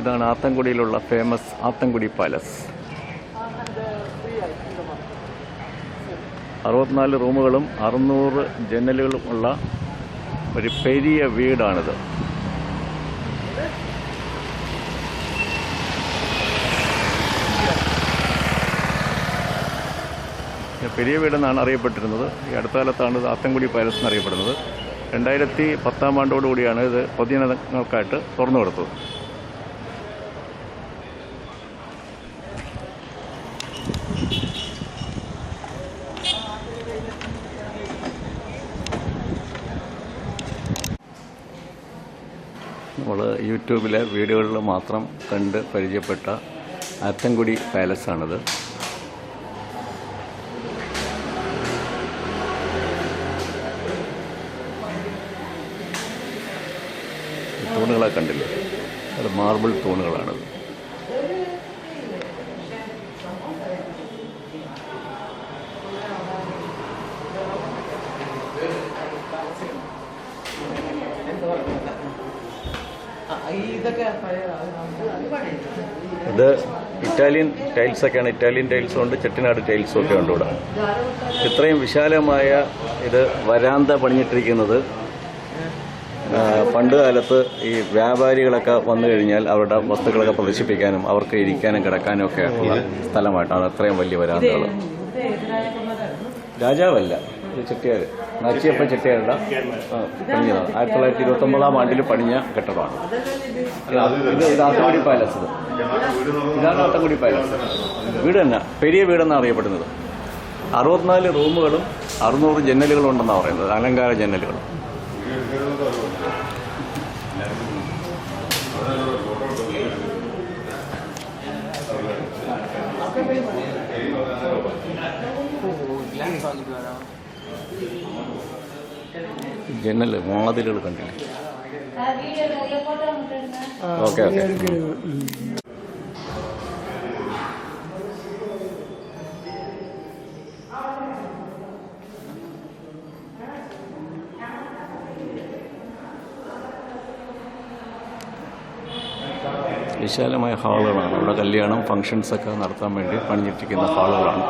ഇതാണ് ആത്തൻകുടിയിലുള്ള famous Athangudi palace അറുപത്തിനാല് റൂമുകളും അറുന്നൂറ് ജനലുകളും ഉള്ള ഒരു പെരിയ വീടാണിത്. പെരിയ വീടെന്നാണ് അറിയപ്പെട്ടിരുന്നത്. ഈ അടുത്ത കാലത്താണ് ഇത് ആത്തൻകുടി പാലസ് എന്നറിയപ്പെടുന്നത്. രണ്ടായിരത്തി പത്താം ആണ്ടോടുകൂടിയാണ് ഇത് പൊതുജനങ്ങൾക്കായിട്ട് തുറന്നു കൊടുത്തത്. നമ്മൾ യൂട്യൂബിലെ വീഡിയോകളിൽ മാത്രം കണ്ട് പരിചയപ്പെട്ട ആത്തൻകുടി പാലസാണിത്. തൂണുകളെ കണ്ടില്ലേ? അത് മാർബിൾ തൂണുകളാണത്. ഇത് ഇറ്റാലിയൻ ടൈൽസ് ഒക്കെയാണ്. ഇറ്റാലിയൻ ടൈൽസും ഉണ്ട് ചെട്ടിനാട് ടൈൽസും ഒക്കെ ഉണ്ട് ഇവിടെ. ഇത്രയും വിശാലമായ ഇത് വരാന്ത പണിഞ്ഞിട്ടിരിക്കുന്നത് പണ്ട് കാലത്ത് ഈ വ്യാപാരികളൊക്കെ വന്നു കഴിഞ്ഞാൽ അവരുടെ വസ്തുക്കളൊക്കെ പ്രദർശിപ്പിക്കാനും അവർക്ക് ഇരിക്കാനും കിടക്കാനും ഒക്കെ ഉള്ള സ്ഥലമായിട്ടാണ് അത്രയും വലിയ വരാന്തകൾ. രാജാവല്ല. ചെട്ടിയാർ നാച്ചിയപ്പ ചെട്ടിയാരുടെ പണിഞ്ഞതാണ് ആയിരത്തി തൊള്ളായിരത്തി ഇരുപത്തി ഒമ്പതാം ആണ്ടിൽ പണിഞ്ഞ കെട്ടിടമാണ് ഇത് ഇത് ആത്തങ്കുടി പാലസ്. ഇത് ഇതാണ് ആത്തങ്കുടി പാലസ്. വീട് തന്നെ. പെരിയ വീടെന്നാണ് അറിയപ്പെടുന്നത്. അറുപത്തിനാല് റൂമുകളും അറുന്നൂറ് ജനലുകളും ഉണ്ടെന്നാണ് പറയുന്നത്. അലങ്കാര ജനലുകൾ ജനൽ വാതിലുകൾ കണ്ടില്ലേ? Okay okay. വിശാലമായ ഹാളുകളാണ്. അവിടെ കല്യാണം ഫങ്ഷൻസ് ഒക്കെ നടത്താൻ വേണ്ടി പണിഞ്ഞിട്ടിരിക്കുന്ന ഹാളുകളാണ്.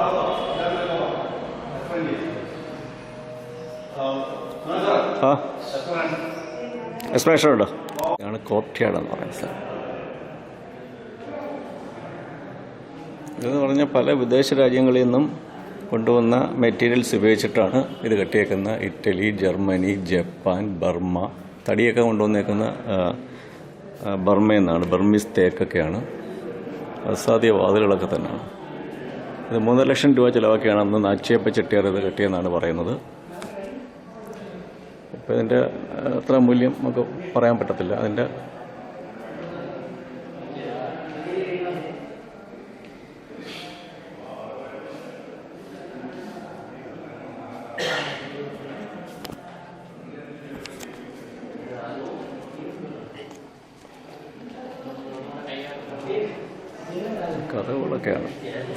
ആ. ഉണ്ടോ? ഇതാണ് കോർട്ട്യാർഡ് എന്ന് പറയുന്ന സ്ഥലം ഇതെന്ന് പറഞ്ഞാൽ പല വിദേശ രാജ്യങ്ങളിൽ നിന്നും കൊണ്ടുവന്ന മെറ്റീരിയൽസ് ഉപയോഗിച്ചിട്ടാണ് ഇത് കെട്ടിയേക്കുന്ന ഇറ്റലി ജർമ്മനി ജപ്പാൻ ബർമ്മ. തടിയൊക്കെ കൊണ്ടുവന്നേക്കുന്ന ബർമ്മ എന്നാണ്. ബർമീസ് തേക്കൊക്കെയാണ്. അസാധ്യ വാതിലുകളൊക്കെ തന്നെയാണ്. ഇത് മൂന്നര ലക്ഷം രൂപ ചിലവാക്കിയാണ് അന്ന് നാച്ചിയപ്പ ചെട്ടിയാർ ഇത് കെട്ടിയെന്നാണ് പറയുന്നത്. ഇപ്പോൾ ഇതിന്റെ അത്ര മൂല്യം നമുക്ക് പറയാൻ പറ്റത്തില്ല. അതിന്റെ കഥകളൊക്കെയാണ്.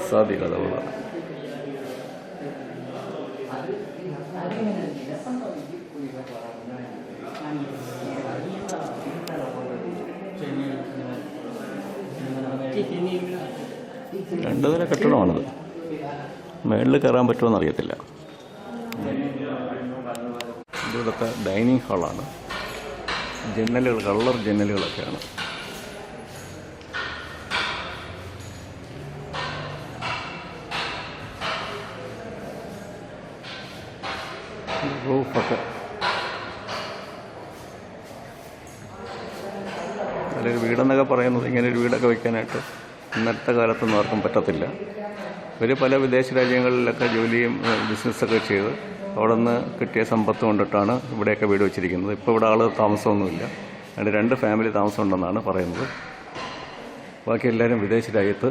സാധ്യ കഥകളാണ്. രണ്ട് നില കെട്ടിടമാണത്. മേളിൽ കയറാൻ പറ്റുമെന്ന് അറിയത്തില്ല ഇവിടുത്തെ ഡൈനിങ് ഹാളാണ്. ജനലുകൾ കളർ ജനലുകളൊക്കെയാണ്. റൂഫൊക്കെ നല്ലൊരു വീടെന്നൊക്കെ പറയുന്നത് ഇങ്ങനെ ഒരു വീടൊക്കെ വയ്ക്കാനായിട്ട് ഇന്നത്തെ കാലത്തൊന്നും ആർക്കും പറ്റത്തില്ല. ഇവർ പല വിദേശ രാജ്യങ്ങളിലൊക്കെ ജോലിയും ബിസിനസ്സൊക്കെ ചെയ്ത് അവിടെ നിന്ന് കിട്ടിയ സമ്പത്ത് കൊണ്ടിട്ടാണ് ഇവിടെയൊക്കെ വീട് വെച്ചിരിക്കുന്നത്. ഇപ്പോൾ ഇവിടെ ആൾ താമസമൊന്നുമില്ല. അതിന്റെ രണ്ട് ഫാമിലി താമസം ഉണ്ടെന്നാണ് പറയുന്നത്. ബാക്കി എല്ലാവരും വിദേശ രാജ്യത്ത്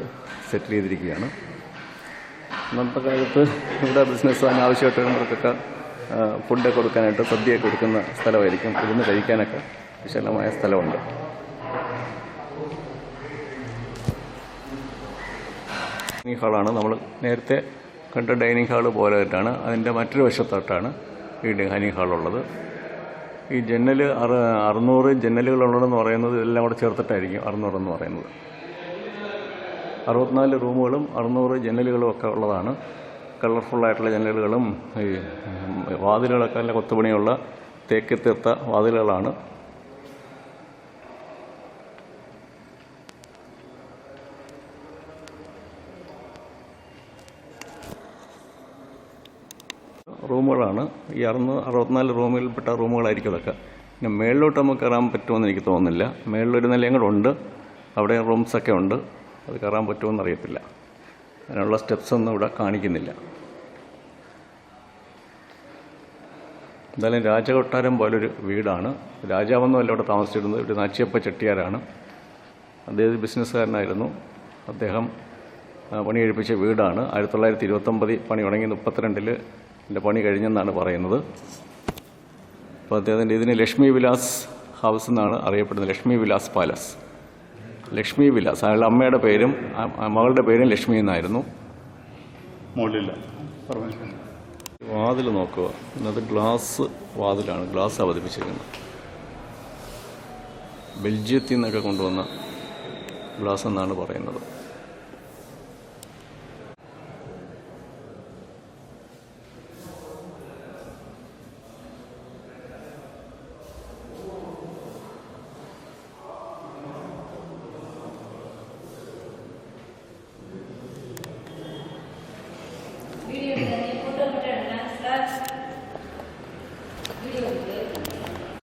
സെറ്റിൽ ചെയ്തിരിക്കുകയാണ്. ഇന്നത്തെ കാലത്ത് ഇവിടെ ബിസിനസ് ആവശ്യമായിട്ട് വരുന്നവർക്കൊക്കെ ഫുഡൊക്കെ കൊടുക്കാനായിട്ട് സദ്യയൊക്കെ കൊടുക്കുന്ന സ്ഥലമായിരിക്കും. ഇരുന്ന് കഴിക്കാനൊക്കെ വിശാലമായ സ്ഥലമുണ്ട്. ഡൈനിങ് ഹാളാണ്. നമ്മൾ നേരത്തെ കണ്ട ഡൈനിങ് ഹാൾ പോലെ തന്നെയാണ് അതിന്റെ മറ്റൊരു വശത്തോട്ടാണ് ഈ ഡൈനിങ് ഹാളുള്ളത് ഈ ജനൽ അറ അറുന്നൂറ് ജനലുകളുള്ളതെന്ന് പറയുന്നത് ഇതെല്ലാം കൂടെ ചേർത്തിട്ടായിരിക്കും അറുന്നൂറെന്ന് പറയുന്നത്. അറുപത്തിനാല് റൂമുകളും അറുന്നൂറ് ജനലുകളും ഒക്കെ ഉള്ളതാണ്. കളർഫുള്ളായിട്ടുള്ള ജനലുകളും ഈ വാതിലുകളൊക്കെ നല്ല കൊത്തുപണിയുള്ള തേക്ക് തീർത്ത വാതിലുകളാണ്. റൂമുകളാണ്. ഈ അറുന്ന് അറുപത്തിനാല് റൂമിൽപ്പെട്ട റൂമുകളായിരിക്കും അതൊക്കെ പിന്നെ മേളിലോട്ട് നമുക്ക് കയറാൻ പറ്റുമെന്ന് എനിക്ക് തോന്നുന്നില്ല. മേളിലൊരു നിലയും കൂടെ ഉണ്ട്. അവിടെ റൂംസൊക്കെ ഉണ്ട്. അത് കയറാൻ പറ്റുമെന്ന് അറിയത്തില്ല. അതിനുള്ള സ്റ്റെപ്സ് ഒന്നും ഇവിടെ കാണിക്കുന്നില്ല. എന്തായാലും രാജകൊട്ടാരം പോലൊരു വീടാണ്. രാജാവൊന്നുമല്ല ഇവിടെ താമസിച്ചിരുന്നത്. ഇവിടെ നാച്ചിയപ്പ ചെട്ടിയാരാണ്. അദ്ദേഹം ബിസിനസ്സുകാരനായിരുന്നു. അദ്ദേഹം ആ, പണി കഴിപ്പിച്ച വീടാണ്. ആയിരത്തി തൊള്ളായിരത്തി ഇരുപത്തൊമ്പതിൽ പണി തുടങ്ങി. മുപ്പത്തിരണ്ടിൽ എന്റെ പണി കഴിഞ്ഞെന്നാണ് പറയുന്നത്. അപ്പോൾ അദ്ദേഹത്തിന്റെ ഇതിന് ലക്ഷ്മി വിലാസ് ഹൗസ് എന്നാണ് അറിയപ്പെടുന്നത്. ലക്ഷ്മി വിലാസ് പാലസ്. ലക്ഷ്മി വിലാസ്. അയാളുടെ അമ്മയുടെ പേരും മകളുടെ പേരും ലക്ഷ്മി എന്നായിരുന്നു. മുകളില്ല വാതിൽ നോക്കുക. ഇന്നത് ഗ്ലാസ് വാതിലാണ്. ഗ്ലാസ് അവതരിപ്പിച്ചിരിക്കുന്നത്. ബെൽജിയത്തിൽ നിന്നൊക്കെ കൊണ്ടുവന്ന ഗ്ലാസ് എന്നാണ് പറയുന്നത്.